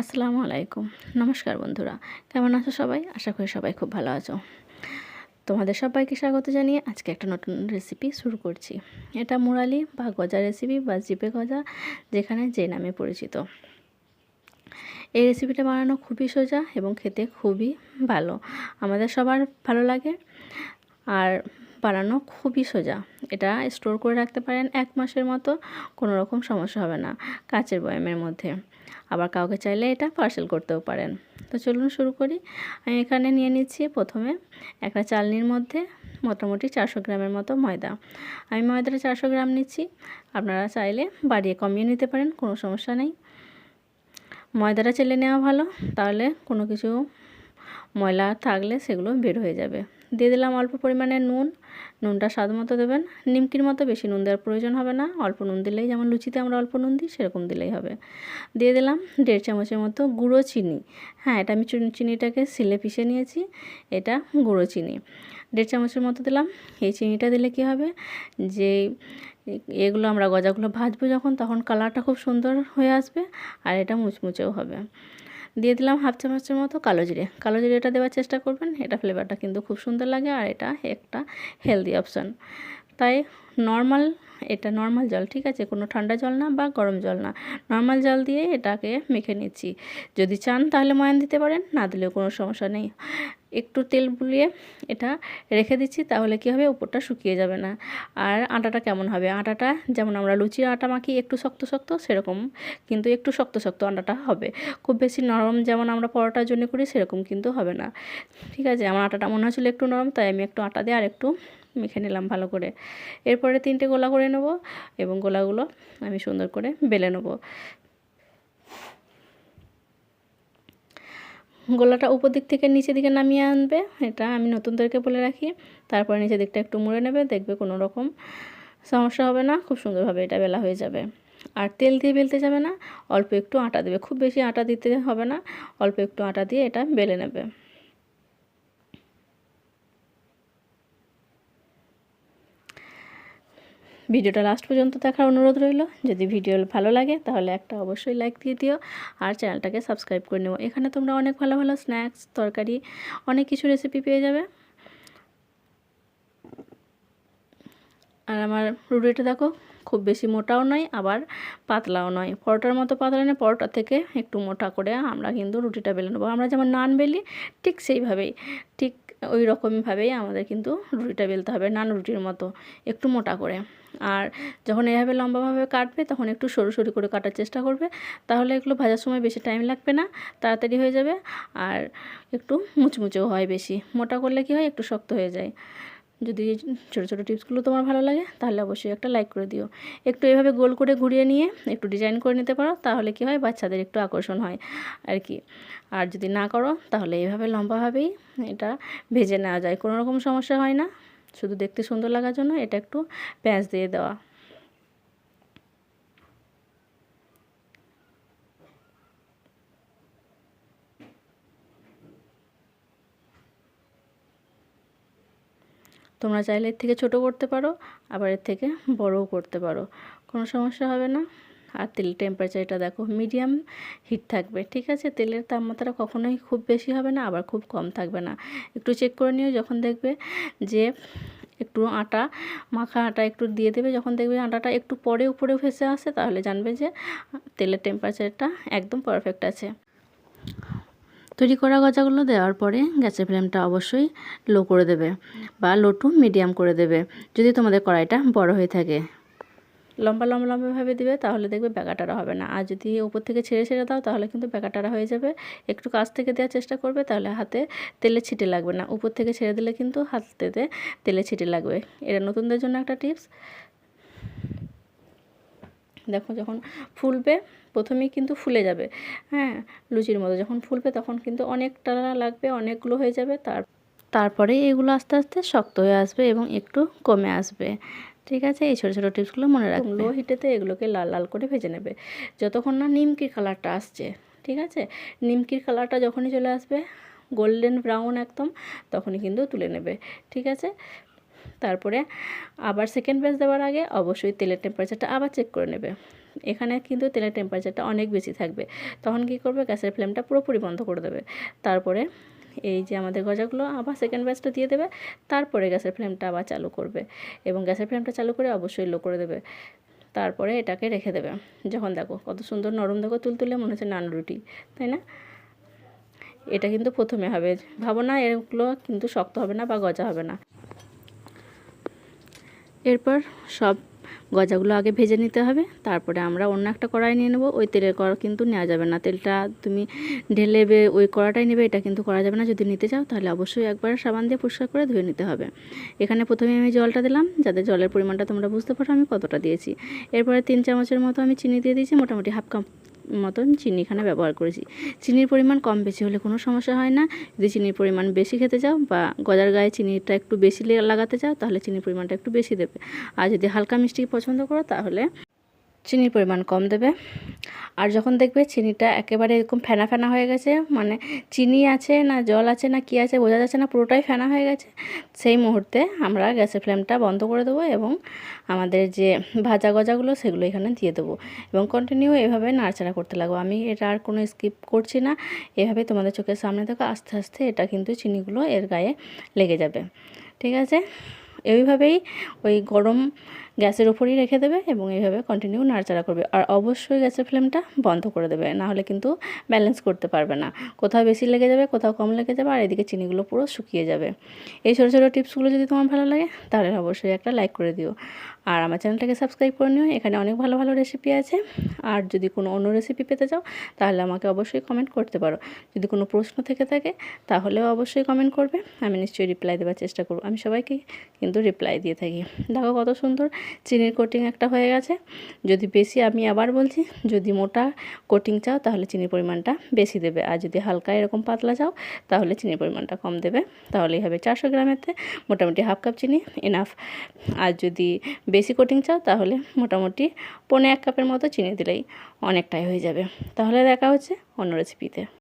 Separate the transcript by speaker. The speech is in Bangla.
Speaker 1: আসসালামু আলাইকুম। নমস্কার বন্ধুরা। কেমন আছো সবাই? আশা করি সবাই খুব ভালো আছো। তোমাদের সবাইকে স্বাগত জানিয়ে আজকে একটা নতুন রেসিপি শুরু করছি। এটা মুরালি বা গজা রেসিপি বা জিপে গজা, যেখানে যে নামে পরিচিত। এই রেসিপিটা বানানো খুবই সোজা এবং খেতে খুবই ভালো। আমাদের সবার ভালো লাগে। আর বানানো খুবই সোজা। এটা স্টোর করে রাখতে পারেন এক মাসের মতো, কোনো রকম সমস্যা হবে না, কাচের বয়ামের মধ্যে। আবার কাউকে চাইলে এটা পার্সেল করতেও পারেন। তো চলুন শুরু করি। আমি এখানে নিয়ে নিচ্ছি প্রথমে একটা চালনির মধ্যে মোটামুটি চারশো গ্রামের মতো ময়দা। আমি ময়দাটা চারশো গ্রাম নিচ্ছি। আপনারা চাইলে বাড়িয়ে কমিয়ে নিতে পারেন, কোনো সমস্যা নেই। ময়দাটা চেলে নেওয়া ভালো, তাহলে কোনো কিছু ময়লা থাকলে সেগুলো বের হয়ে যাবে। দিয়ে দিলাম অল্প পরিমাণে নুন। নুনটা স্বাদ মতো দেবেন। নিমকির মতো বেশি নুন দেওয়ার প্রয়োজন হবে না। অল্প নুন দিলেই যেমন লুচিতে আমরা অল্প নুন দিই, সেরকম দিলেই হবে। দিয়ে দিলাম দেড় চামচের মতো গুঁড়ো চিনি। হ্যাঁ এটা আমি চিনিটাকে সিলে পিষে নিয়েছি। এটা গুঁড়ো চিনি। দেড় চামচের মতো দিলাম। এই চিনিটা দিলে কি হবে? যে এগুলো আমরা গজাগুলো ভাজবো যখন, তখন কালারটা খুব সুন্দর হয়ে আসবে আর এটা মুচমুচেও হবে। দিয়ে দিলাম হাফ চামচের মতো কালো জিরে। কালো জিরেটা দেওয়ার চেষ্টা করবেন, এটা ফ্লেভারটা কিন্তু খুব সুন্দর লাগে আর এটা একটা হেলদি অপশান তাই নর্মাল এটা নর্মাল জল, ঠিক আছে? কোনো ঠান্ডা জল না বা গরম জল না। নর্মাল জল দিয়ে এটাকে মেখে নিচ্ছি। যদি চান তাহলে ময়ান দিতে পারেন, না দিলেও কোনো সমস্যা নেই। একটু তেল বুলিয়ে এটা রেখে দিচ্ছি, তাহলে কী হবে? উপরটা শুকিয়ে যাবে না। আর আটাটা কেমন হবে? আটাটা, যেমন আমরা লুচির আটা মাখি, একটু শক্ত শক্ত, সেরকম। কিন্তু একটু শক্ত শক্ত আটাটা হবে। খুব বেশি নরম যেমন আমরা পরোটার জন্য করি, সেরকম কিন্তু হবে না। ঠিক আছে, আমার আটাটা মনে হচ্ছিল একটু নরম, তাই আমি একটু আটা দিয়ে আর একটু মেখে নিলাম ভালো করে। এরপরে তিনটে গোলা করে নেব এবং গোলাগুলো আমি সুন্দর করে বেলে নেব। গোলাটা উপর দিক থেকে নিচের দিকে নামিয়ে আনবে, এটা আমি নতুনদেরকে বলে রাখি। তারপরে নিচের দিকটা একটু মুড়ে নেবে, দেখবে কোনো রকম সমস্যা হবে না, খুব সুন্দরভাবে এটা বেলা হয়ে যাবে। আর তেল দিয়ে বেলতে যাবে না, অল্প একটু আটা দেবে, খুব বেশি আটা দিতে হবে না, অল্প একটু আটা দিয়ে এটা বেলে নেবে। ভিডিওটা লাস্ট পর্যন্ত দেখার অনুরোধ রইল। যদি ভিডিও ভালো লাগে, তাহলে একটা অবশ্যই লাইক দিয়ে দিও। আর চ্যানেলটাকে সাবস্ক্রাইব করে নেব এখানে তোমরা অনেক ভালো ভালো স্ন্যাক্স তরকারি, অনেক কিছু রেসিপি পেয়ে যাবে। আর আমার রুটিটা দেখো খুব বেশি মোটাও নয়, আবার পাতলাও নয়। পরোটার মতো পাতলা নয়, পরোটা থেকে একটু মোটা করে আমরা কিন্তু রুটিটা বেলে নেব। আমরা যেমন নান বেলি, ঠিক সেইভাবেই, ঠিক ওই রকমভাবেই আমাদের কিন্তু রুটিটা বেলতে হবে নান রুটির মতো, একটু মোটা করে। আর যখন এভাবে লম্বাভাবে কাটবে, তখন একটু সরু সরু করে কাটার চেষ্টা করবে, তাহলে এগুলো ভাজার সময় বেশি টাইম লাগবে না, তাড়াতাড়ি হয়ে যাবে, আর একটু মুচমুচেও হয় বেশি। মোটা করলে কি হয়? একটু শক্ত হয়ে যায়। যদি ছোটো ছোটো টিপসগুলো তোমার ভালো লাগে, তাহলে অবশ্যই একটা লাইক করে দিও। একটু এভাবে গোল করে ঘুরিয়ে নিয়ে একটু ডিজাইন করে নিতে পারো, তাহলে কি হয় বাচ্চাদের একটু আকর্ষণ হয় আর কি। আর যদি না করো, তাহলে এইভাবে লম্বাভাবেই এটা ভেজে নেওয়া যায়। কোনো রকম সমস্যা হয় না, শুধু দেখতে সুন্দর লাগার জন্য এটা একটু প্যাঁচ দিয়ে দেওয়া। তোমরা চাইলে এর থেকে ছোটো করতে পারো, আবার এর থেকে বড়ও করতে পারো। কোনো সমস্যা হবে না। আর তেলের টেম্পারেচারটা দেখো মিডিয়াম হিট থাকবে, ঠিক আছে? তেলের তাপমাত্রা কখনোই খুব বেশি হবে না, আবার খুব কম থাকবে না। একটু চেক করে নিও যখন দেখবে যে একটু আটা, মাখা আটা একটু দিয়ে দেবে। যখন দেখবে আটাটা একটু পরে উপরে ভেসে আসে, তাহলে জানবে যে তেলের টেম্পারেচারটা একদম পারফেক্ট আছে। তৈরি করা গজাগুলো দেওয়ার পরে গ্যাসের ফ্লেমটা অবশ্যই লো করে দেবে বা লো টু মিডিয়াম করে দেবে যদি তোমাদের কড়াইটা বড় হয়ে থাকে। লম্বা লম্বা লম্বাভাবে দিবে তাহলে দেখবে ব্যাকাটারা হবে না। আর যদি উপর থেকে ছেড়ে ছেড়ে দাও তাহলে কিন্তু ব্যাকাটারা হয়ে যাবে। একটু কাছ থেকে দেওয়ার চেষ্টা করবে তাহলে হাতে তেলে ছিটে লাগবে না। উপর থেকে ছেড়ে দিলে কিন্তু হাতেতে তেলে ছিটে লাগবে। এটা নতুনদের জন্য একটা টিপস। দেখো যখন ফুলবে প্রথমেই কিন্তু ফুলে যাবে। হ্যাঁ লুচির মতো যখন ফুলবে তখন কিন্তু অনেকটা লাগবে, অনেকগুলো হয়ে যাবে। তার, তারপরে এগুলো আস্তে আস্তে শক্ত হয়ে আসবে এবং একটু কমে আসবে। ঠিক আছে? এই ছোটো ছোটো টিপসগুলো মনে রাখবে। লো হিটেতে এগুলোকে লাল লাল করে ভেজে নেবে। যতক্ষণ না নিমকির কালারটা আসছে, ঠিক আছে? নিমকির কালারটা যখনই চলে আসবে, গোল্ডেন ব্রাউন একদম, তখনই কিন্তু তুলে নেবে। ঠিক আছে? তারপরে আবার সেকেন্ড ব্যাচ দেওয়ার আগে অবশ্যই তেলের টেম্পারেচারটা আবার চেক করে নেবে। এখানে কিন্তু তেলের টেম্পারেচারটা অনেক বেশি থাকবে। তখন কী করবে? গ্যাসের ফ্লেমটা পুরোপুরি বন্ধ করে দেবে। তারপরে এই যে আমাদের গজাগুলো আবার সেকেন্ড ব্যাচটা দিয়ে দেবে। তারপরে গ্যাসের ফ্লেমটা আবার চালু করবে। এবং গ্যাসের ফ্লেমটা চালু করে অবশ্যই লো করে দেবে। তারপরে এটাকে রেখে দেবে। যখন দেখো কত সুন্দর নরম দেখো তুলতুলে মনে হচ্ছে নান রুটি, তাই না? এটা কিন্তু প্রথমে হবে। ভাবো না এগুলো কিন্তু শক্ত হবে না বা গজা হবে না। এরপর সব গজাগুলো আগে ভেজে নিতে হবে। তারপরে আমরা অন্য একটা কড়াই নিয়ে নেব। ওই তেলের কড়া কিন্তু নেওয়া যাবে না। তেলটা তুমি ঢেলে ওই কড়াটাই নেবে, এটা কিন্তু করা যাবে না। যদি নিতে চাও তাহলে অবশ্যই একবার সাবান দিয়ে পরিষ্কার করে ধুয়ে নিতে হবে। এখানে প্রথমে আমি জলটা দিলাম, যাতে জলের পরিমাণটা তোমরা বুঝতে পারো আমি কতটা দিয়েছি। এরপরে তিন চামচের মতো আমি চিনি দিয়ে দিয়েছি, মোটামুটি হাফ কাপ মতন চিনি এখানে ব্যবহার করেছি। চিনির পরিমাণ কম বেশি হলে কোনো সমস্যা হয় না। যদি চিনির পরিমাণ বেশি খেতে চাও বা গজার গায়ে চিনিটা একটু বেশি লাগাতে চাও তাহলে চিনির পরিমাণটা একটু বেশি দেবে। আর যদি হালকা মিষ্টি পছন্দ করো তাহলে চিনির পরিমাণ কম দেবে। আর যখন দেখবে চিনিটা একেবারে এরকম ফেনা ফেনা হয়ে গেছে মানে চিনি আছে না জল আছে না কি আছে বোঝা যাচ্ছে না, পুরোটাই ফেনা হয়ে গেছে। সেই মুহূর্তে আমরা গ্যাসের ফ্লেমটা বন্ধ করে দেবো এবং আমাদের যে ভাজা গজাগুলো সেগুলো এখানে দিয়ে দেবো এবং কন্টিনিউ এভাবে নাড়াচাড়া করতে লাগবো। আমি এটা আর কোনো স্কিপ করছি না, এভাবে তোমাদের চোখের সামনে থেকে আস্তে আস্তে এটা কিন্তু চিনিগুলো এর গায়ে লেগে যাবে। ঠিক আছে? এইভাবেই ওই গরম গ্যাসের উপরই রেখে দেবে এবং এইভাবে কন্টিনিউ নাড়াচাড়া করবে। আর অবশ্যই গ্যাসের ফ্লেমটা বন্ধ করে দেবে না হলে কিন্তু ব্যালেন্স করতে পারবে না। কোথাও বেশি লেগে যাবে, কোথাও কম লেগে যাবে, আর এদিকে চিনিগুলো পুরো শুকিয়ে যাবে। এই ছোটো ছোটো টিপসগুলো যদি তোমার ভালো লাগে, তাহলে অবশ্যই একটা লাইক করে দিও। আর আমার চ্যানেলটাকে সাবস্ক্রাইব করে নিও, এখানে অনেক ভালো ভালো রেসিপি আছে। আর যদি কোনো অন্য রেসিপি পেতে চাও, তাহলে আমাকে অবশ্যই কমেন্ট করতে পারো। যদি কোনো প্রশ্ন থেকে থাকে, তাহলেও অবশ্যই কমেন্ট করবে। আমি নিশ্চয়ই রিপ্লাই দেওয়ার চেষ্টা করব। আমি সবাইকে কিন্তু রিপ্লাই দিয়ে থাকি। দেখো কত সুন্দর চিনির কোটিং একটা হয়ে গেছে। যদি বেশি, আমি আবার বলছি, যদি মোটা কোটিং চাও, তাহলে চিনির পরিমাণটা বেশি দেবে। আর যদি হালকা এরকম পাতলা চাও, তাহলে চিনির পরিমাণটা কম দেবে। তাহলেই হবে চারশো গ্রামেতে মোটামুটি হাফ কাপ চিনি এনাফ আর যদি বেশি কোটিং চাও, তাহলে মোটামুটি পনে এক কাপের মতো চিনি দিলেই অনেকটাই হয়ে যাবে। তাহলে দেখা হচ্ছে অন্য রেসিপিতে